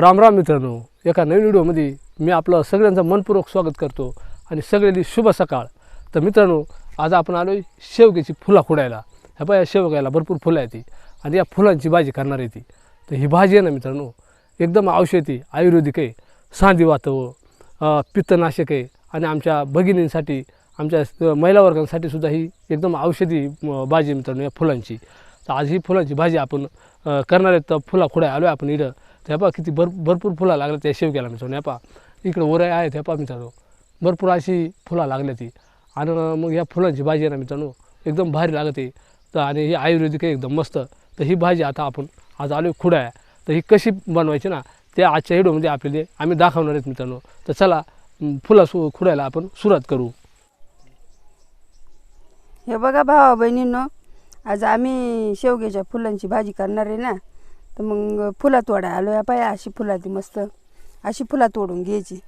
राम राम मित्रांनो एका नवीन व्हिडिओमध्ये मी आपलं सगळ्यांचं मनपूर्वक स्वागत करतो आणि सगळ्यांनी शुभ सकाळ. तर मित्रांनो आज आपण आलो आहे शेवग्याची फुला खुडायला. ह्या पाय शेवग्याला भरपूर फुलं आहे ती आणि या फुलांची भाजी करणार आहे ती. तर ही भाजी आहे ना मित्रांनो एकदम औषधी आयुर्वेदिक आहे. सांधिवातव अ, पित्तनाशक आहे आणि आमच्या भगिनींसाठी आमच्या महिलावर्गांसाठी महिला वर्गांसाठी सुद्धा ही एकदम औषधी भाजी आहे मित्रांनो या फुलांची. तर आज ही फुलांची भाजी आपण करणार आहेत. तर फुला खुडाय आलो आहे आपण इथं. त्या पहा किती भर भरपूर फुला लागल्या त्या शेवग्याला मित्रांनो ह्या पहा. इकडं ओऱ्या आहेत ह्या पहा मित्रांनो. भरपूर अशी फुला लागल्या ती. आणि मग ह्या फुलांची भाजी आहे ना मित्रांनो एकदम भारी लागते. तर आणि ही आयुर्वेदिक आहे एकदम मस्त. तर ही भाजी आता आपण आज आलो खुडा आहे. तर ही कशी बनवायची ना ते आजच्या व्हिडिओमध्ये आपल्याला आम्ही दाखवणार आहेत मित्रांनो. तर चला फुला सु खुडायला आपण सुरुवात करू. हे बघा भावा बहिणींनो आज आम्ही शेवग्याच्या फुलांची भाजी करणार आहे ना. तर मग फुला तोडा आलो. या पाय अशी फुला ती मस्त अशी फुला तोडून घ्यायची.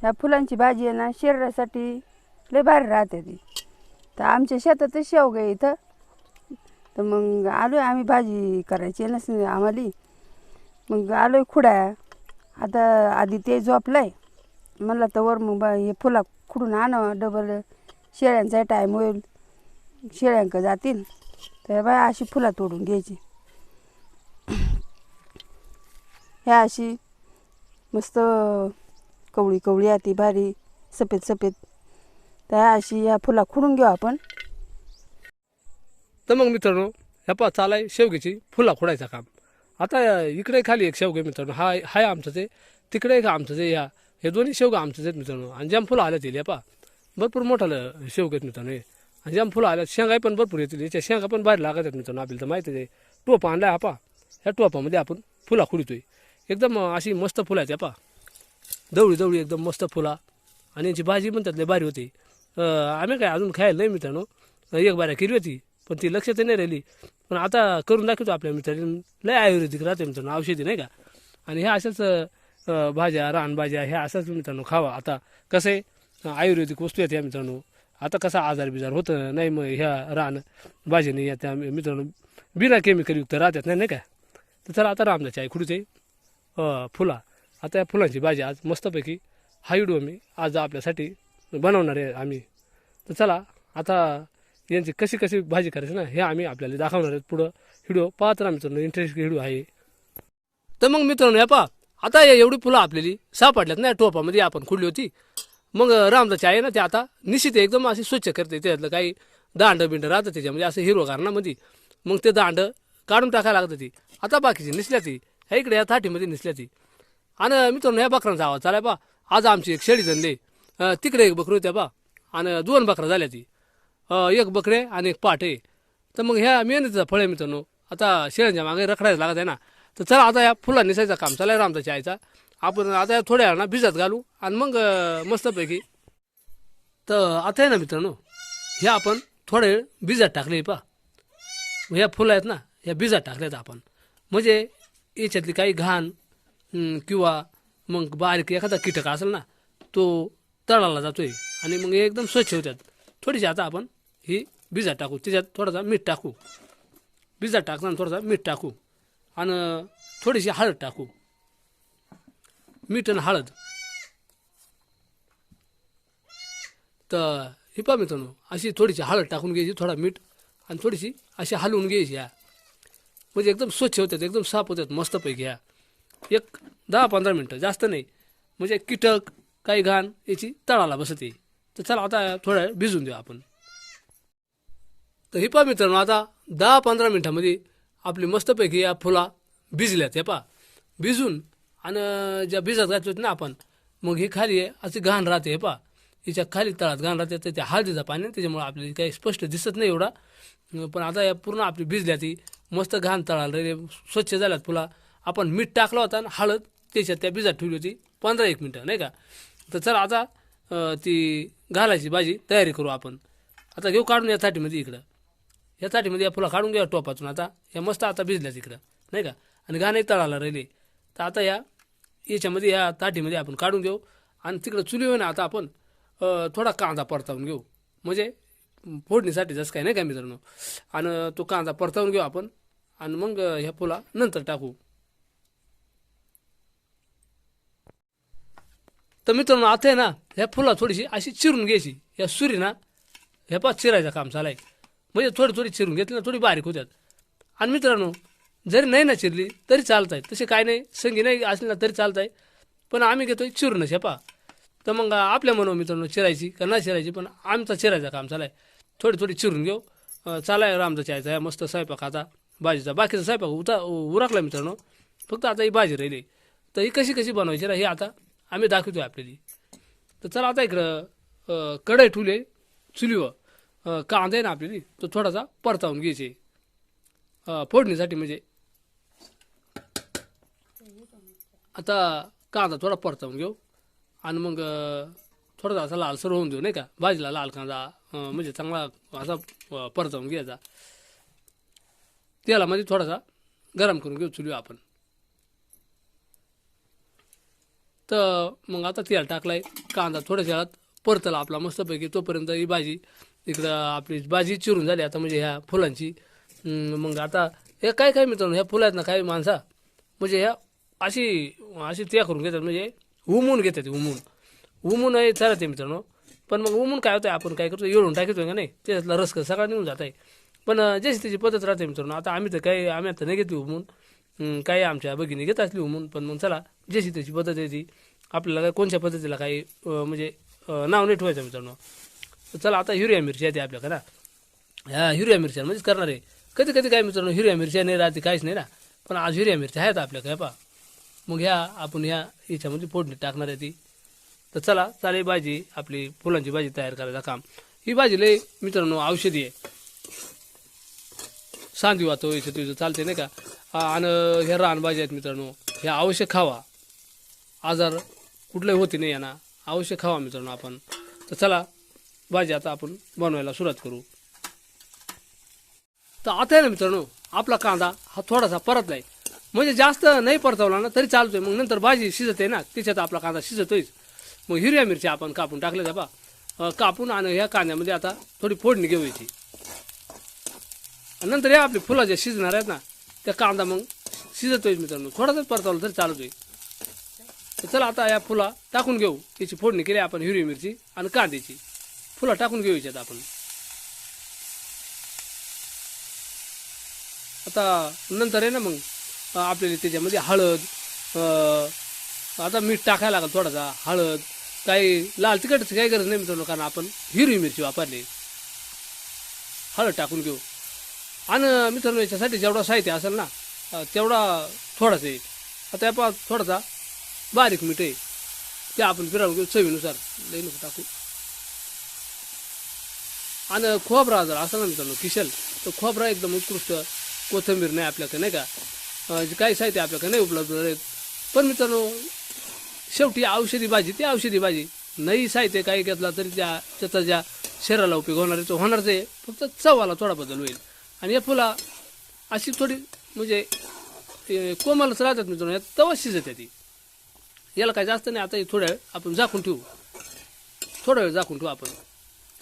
ह्या फुलांची भाजी आहे ना शरीरासाठी लय भारी राहते ती. तर आमच्या शेतातच शेवगा आहे इथं. तर मग आलो आहे आम्ही भाजी करायची आहे ना आम्हाला. मग आलो आहे खुडा आता आधी ते झोपलं म्हणलं तर वर मग बा हे फुला खुडून आणावं. डबल शेळ्यांचा टाईम होईल. शेळ्यांक जातील. तर बाय अशी फुला तोडून घ्यायची. ह्या अशी मस्त कवळी कवळी आती भारी सफेद सफेद. तर ह्या अशी ह्या फुला खुडून घेऊ आपण. तर मग मित्रांनो ह्या पा चालाय शेवग्याची फुला खोडायचं काम. आता इकडे खाली एक शेवगे मित्रांनो हा हाय आमचं ते तिकडे एक आमचं ते या हे दोन्ही शेवगा आमचं आहेत मित्रांनो. आणि जाम फुलं आल्या येईल पा भरपूर मोठालं शेवगे आहेत मित्रांनो हे. आणि जाम फुलं आल्या शेंगाही पण भरपूर येतील. याच्या शेंगा पण बाहेर लागत आहेत मित्रांनो आपल्याला तर माहिती आहे. टोपा आणला हा पा. ह्या टोपामध्ये आपण फुला खुडतोय. एकदम अशी मस्त फुलं आहेत पा दवळी दवळी एकदम मस्त फुला. आणि याची भाजी पण त्यातली भारी होती. आम्ही काय अजून खायला नाही मित्रांनो. एक बाऱ्या केली होती पण ती लक्षात नाही राहिली. पण आता करून दाखवतो आपल्या मित्रांनी. लय आयुर्वेदिक राहते मित्रांनो औषधी नाही का? आणि ह्या अशाच भाज्या रानभाज्या ह्या अशाच मित्रांनो खावा. आता कसं आहे आयुर्वेदिक वस्तू आहेत ह्या मित्रांनो. आता कसा आजार बिजार होतं नाही मग ह्या रान भाजीने या त्या मित्रांनो बिना केमिकलयुक्त राहतात नाही नाही का? तर चला आता रामदाची आहे खुडीचे फुला. आता या फुलांची भाजी आज मस्तपैकी हा व्हिडिओ मी आज आपल्यासाठी बनवणार आहे आम्ही. तर चला आता यांची कशी कशी भाजी करायची ना हे आम्ही आपल्याला दाखवणार आहेत पुढं. व्हिडिओ पाहत राहा मित्रांनो इंटरेस्ट व्हिडिओ आहे. तर मग मित्रांनो या पहा. आता या एवढी फुलं आपल्याली सापडल्यात ना या टोपामध्ये आपण खुडली होती. मग रामदाची आहे ना ते आता निश्चित एकदम अशी स्वच्छ करते. त्यातलं काही दांड बिंड राहतं त्याच्यामध्ये असं हिरवं कारणामध्ये मग ते दांड काढून टाकायला लागतं ती आता बाकीची निसल्या ती. ह्या इकडे या थाटीमध्ये निसल्या ती आणि मित्रांनो या बकरांचा आवाज. चालाय बा आज आमची एक शेळी जनले तिकडे एक बकरी होत्या बा. आणि दोन बकरा झाल्या ती एक बकरे आणि एक पाट आहे तर मग ह्या मेहनतीचा फळ आहे मित्रांनो. आता शेळ्यांच्या मागे रखडायला लागत आहे ना. तर चला आता या फुला निसायचं काम. चालाय रामचा आईचा. आपण आता या थोड्या ना भिजत घालू. आणि मग मस्तपैकी. तर आता आहे ना मित्रांनो. हे आपण थोडे वेळ भिजत टाकले पा ह्या फुलं आहेत ना ह्या भिजत टाकल्यात आपण. म्हणजे याच्यातली काही घाण किंवा मग बारीक एखादा कीटक असेल ना तो तळाला जातोय आणि मग एकदम स्वच्छ होतात. थोडीशी आता आपण ही भिजत टाकू. त्याच्यात थोडासा मीठ टाकू. भिजत टाकताना थोडासा मीठ टाकू. आणि थोडीशी हळद टाकू. मीठ आणि हळद. तर ही मित्रांनो अशी थोडीशी हळद टाकून घ्यायची थोडा मीठ आणि थोडीशी अशी हलवून घ्यायची या म्हणजे एकदम स्वच्छ होतात एकदम साफ होतात मस्तपैकी ह्या एक दहा पंधरा मिनटं जास्त नाही. म्हणजे कीटक काही घाण याची तळाला बसते. तर चला आता थोडा वेळ भिजून देऊ आपण. तर हे पहा मित्रांनो आता दहा पंधरा मिनटामध्ये आपली मस्तपैकी या फुला भिजल्यात हे पहा. भिजून आणि ज्या भिजत घातल्यात ना आपण मग ही खाली आहे अशी घाण राहते हे पहा. हिच्या खाली तळात घाण राहते तर त्या हळदीचा पाणी त्याच्यामुळे आपल्याला काही स्पष्ट दिसत नाही एवढा. पण आता या पूर्ण आपली भिजल्या ती मस्त घाण तळाला रे स्वच्छ झाल्यात फुला. आपण मीठ टाकला होता आणि हळद त्याच्यात त्या बिजात ठेवली होती पंधरा एक मिनटं नाही का? तर चला आता ती घालायची भाजी तयारी करू आपण. आता घेऊ काढून या थाटीमध्ये इकडं. या थाटीमध्ये या फुला काढून घ्या टोपातून आता. या मस्त आता भिजल्या तिकडं नाही का? आणि घाणही तळाला राहिले. तर आता या याच्यामध्ये या ताटीमध्ये आपण काढून घेऊ. आणि तिकडं चुलीवर ना आता आपण थोडा कांदा परतावून घेऊ. म्हणजे फोडणीसाठी जसं काय नाही काय मित्रांनो? आणि तो कांदा परतावून घेऊ आपण. आणि मग ह्या फुला नंतर टाकू. तर मित्रांनो आता आहे ना ह्या फुला थोडीशी अशी चिरून घ्यायची. या सुरी ना ह्या पाच चिरायचं काम चालाय म्हणजे थोडी थोडी चिरून घेतली ना थोडी बारीक होत्यात. आणि मित्रांनो जरी नाही ना चिरली तरी चालत आहे तसे काय नाही संगी नाही असली ना तरी चालत आहे पण आम्ही घेतोय चिरूनच हे पा तर मग आपल्या म्हणून मित्रांनो चिरायची का नाही चिरायची पण आमचा चिरायचा काम चालाय थोडी थोडी चिरून घेऊ. चालाय रामचा चायचा आहे मस्त स्वयंपाक आता भाजीचा. बाकीचा स्वयंपाक उता उरकला मित्रांनो. फक्त आता ही भाजी राहिली. तर ही कशी कशी बनवायची ना हे आता आम्ही दाखवतो आपल्याली. तर चला आता इकडं कढई ठुले चुलीवर. कांदा आहे ना आपल्याली तो थोडासा परतावून घ्यायचे. फोडणीसाठी म्हणजे. आता कांदा थोडा परतावून घेऊ. आणि मग थोडासा असा लालसर होऊन देऊ नाही का? भाजीला लाल कांदा म्हणजे चांगला असा अं, परतावून घ्यायचा. तेलामध्ये थोडासा गरम करून घेऊ चुलू आपण. तर मग आता तेल टाकलाय कांदा थोड्याशा वेळात परतला आपला मस्तपैकी. तोपर्यंत ही भाजी इकडं आपली भाजी चिरून झाली आता म्हणजे ह्या फुलांची. मग आता हे काय काय मित्रांनो ह्या फुलं आहेत ना काही माणसा म्हणजे ह्या अशी अशी त्या करून घेतात म्हणजे उमून घेतात उमून. उमून आहे चालत आहे मित्रांनो. पण मग उमून काय होतं आपण काय करतो येळून टाकतोय का नाही? त्याच्यातला रस सगळा निघून जात आहे पण जशी त्याची पद्धत राहते मित्रांनो. आता आम्ही तर काही आम्ही आता नाही घेतली उमून. काही आमच्या भगिनी घेत असली उमून. पण मग चला जशी त्याची पद्धत आहे ती आपल्याला काय कोणत्या पद्धतीला काही म्हणजे नाव नाही ठेवायचं मित्रांनो. चला आता हिरव्या मिरच्या येते आपल्याकडे ह्या हिरव्या मिरच्या म्हणजेच करणार आहे. कधी कधी काय मित्रांनो हिरव्या मिरच्या नाही राहते काहीच नाही ना. पण आज हिरव्या मिरच्या आहेत आपल्याकडे पा मग ह्या आपण ह्या याच्यामध्ये फोडणी टाकणार आहे ती. तर चला चालेल भाजी आपली फुलांची भाजी तयार करायचं काम. ही भाजी लय मित्रांनो औषधी आहे. सांदी वाहतो याचं तुझं चालते नाही का? आणि ह्या रानभाजी आहेत मित्रांनो ह्या अवश्य खावा. आजार कुठलाही होते नाही यांना. अवश्य खावा मित्रांनो आपण. तर चला भाजी आता आपण बनवायला सुरुवात करू. तर आता आहे ना मित्रांनो आपला कांदा हा थोडासा परतलाय. म्हणजे जास्त नाही परतवला ना तरी चालतोय. मग नंतर भाजी शिजते ना त्याच्यात आपला कांदा शिजतोयच. मग हिरव्या मिरच्या आपण कापून टाकल्या बा कापून आणि ह्या कांद्यामध्ये आता थोडी फोडणी घेऊयाची नंतर या आपली फुलं जे शिजणार आहेत ना त्या कांदा मग शिजतोय मित्रांनो. थोडासाच परतावला तरी चालतोय तर चला आता या फुला टाकून घेऊ. त्याची फोडणी केली आपण हिरवी मिरची आणि कांद्याची. फुलं टाकून घेऊ याच्यात आपण. आता नंतर आहे ना मग आपल्याला त्याच्यामध्ये हळद आता मीठ टाकायला लागेल थोडासा. हळद काही लाल तिखटची काही गरज नाही मित्रांनो कारण आपण हिरवी मिरची वापरली. हळद टाकून घेऊ. आणि मित्रांनो याच्यासाठी जेवढा साहित्य असेल ना तेवढा थोडाच आहे आता या थोडासा बारीक मीठ आहे. ते आपण फिरावून घेऊ चवीनुसार. लई नको टाकू. आणि खोबरा जर असं ना मित्रांनो किशल तर खोबरा एकदम उत्कृष्ट कोथिंबीर नाही आपल्याकडे नाही का? जे काही साहित्य आपल्याकडे नाही उपलब्ध आहेत. पण मित्रांनो शेवटी औषधी भाजी ती औषधी भाजी. नाही साहित्य काही घेतला तरी त्या त्याचा ज्या शरीराला उपयोग होणार आहे तो होणारच आहे फक्त चवाला थोडा बदल होईल. आणि या फुला अशी थोडी म्हणजे कोमलच राहतात मित्रांनो यात तवा शिजत ती. याला काय जास्त नाही आता हे थोड्या वेळ आपण झाकून ठेवू. थोडा वेळ झाकून ठेवू आपण.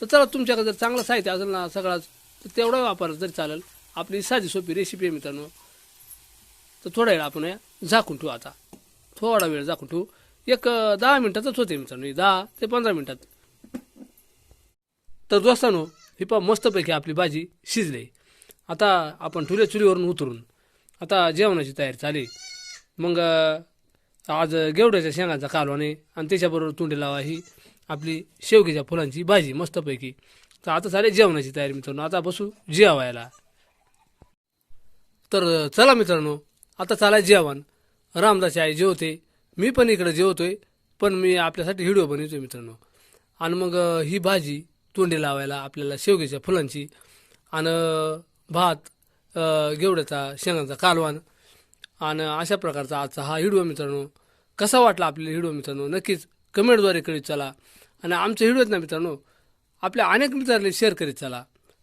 तर चला तुमच्याकडे जर चांगलं साहित्य असेल ना सगळाच तर तेवढा वापर तरी चालेल आपली साधी सोपी रेसिपी आहे मित्रांनो. तर थोडा वेळ आपण या झाकून ठेवू आता. थोडा वेळ झाकून ठेवू. एक दहा मिनिटातच होते मित्रांनो दहा ते पंधरा मिनिटात. तर दोस्तानो ही पा मस्तपैकी आपली भाजी शिजली. आता आपण चुल्या चुलीवरून उतरून आता जेवणाची तयारी झाली मग आज गेवड्याच्या शेंगाचा कालवाने आणि त्याच्याबरोबर तोंडी लावा ही आपली शेवग्याच्या फुलांची भाजी मस्तपैकी. तर आता चालेल जेवणाची तयारी मित्रांनो आता बसू जेवायला. तर चला मित्रांनो आता चालाय जेवण. रामदास आई जेवते मी पण इकडे जेवतोय पण मी आपल्यासाठी व्हिडिओ बनवतोय मित्रांनो. आणि मग ही भाजी तोंडी लावायला आपल्याला शेवग्याच्या फुलांची आणि भात गेवड्याचा शेंगांचा कालवान आणि अशा प्रकारचा आजचा हा व्हिडिओ मित्रांनो. कसा वाटला आपल्याला व्हिडिओ मित्रांनो? नक्कीच कमेंटद्वारे करीत चला. आणि आमचे व्हिडिओ ना मित्रांनो आपल्या अनेक मित्रांनी शेअर करीत चला.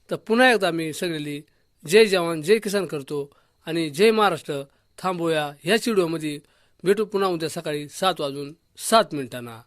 तर पुन्हा एकदा मी सगळेली जय जवान जय किसान करतो. आणि जय महाराष्ट्र थांबूया ह्याच व्हिडिओमध्ये. भेटू पुन्हा उद्या सकाळी सात वाजून सात मिनिटांना.